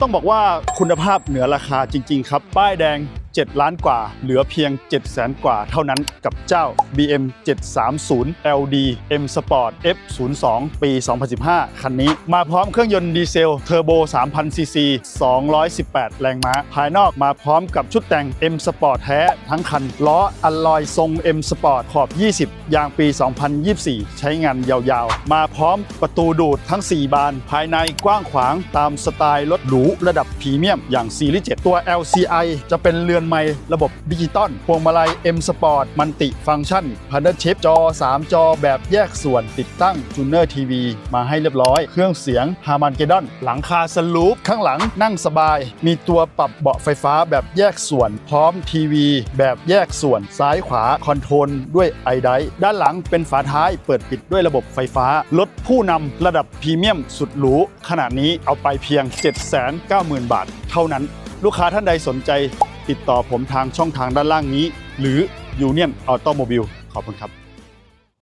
ต้องบอกว่าคุณภาพเหนือราคาจริง ๆ ครับ ป้ายแดง 7 ล้านกว่า เหลือเพียง 7 0 0 0 0กว่าเท่านั้นกับเจ้า BM 730 LD M Sport F02 ปี 2015 คันนี้ มาพร้อมเครื่องยนต์ดีเซลเทอร์โบ 3,000 ซีซี 218 แรงม้า ภายนอกมาพร้อมกับชุดแต่ง M Sport แท้ทั้งคัน ล้ออัลลอยทรง M Sport ขอบ 20 ยางปี 2024 ใช้งานยาวๆ มาพร้อมประตูดูดทั้ง 4 บาน ภายในกว้างขวางตามสไตล์รถหรูระดับพรีเมียมอย่างซีรีส์7ตัว LCI จะเป็นเรือนไม้ระบบดิจิตอลพวงมาลัย M Sport มันติฟังก์ชันพันเดชิปจอ 3 จอแบบแยกส่วนติดตั้งจูเนอร์ทีวีมาให้เรียบร้อย เครื่องเสียงฮาร์มันเกดอนหลังคาสลูปข้างหลังนั่งสบาย มีตัวปรับเบาะไฟฟ้าแบบแยกส่วน พร้อมทีวีแบบแยกส่วนซ้ายขวาคอนโทรลด้วยไอไดด้านหลังเป็นฝาท้ายเปิดปิดด้วยระบบไฟฟ้ารถผู้นำระดับพรีเมียมสุดหรู ขนาดนี้เอาไปเพียง 790,000 บาท เท่านั้น ลูกค้าท่านใดสนใจ ติดต่อผมทางช่องทางด้านล่างนี้ หรือ Union Automobile ขอบคุณครับ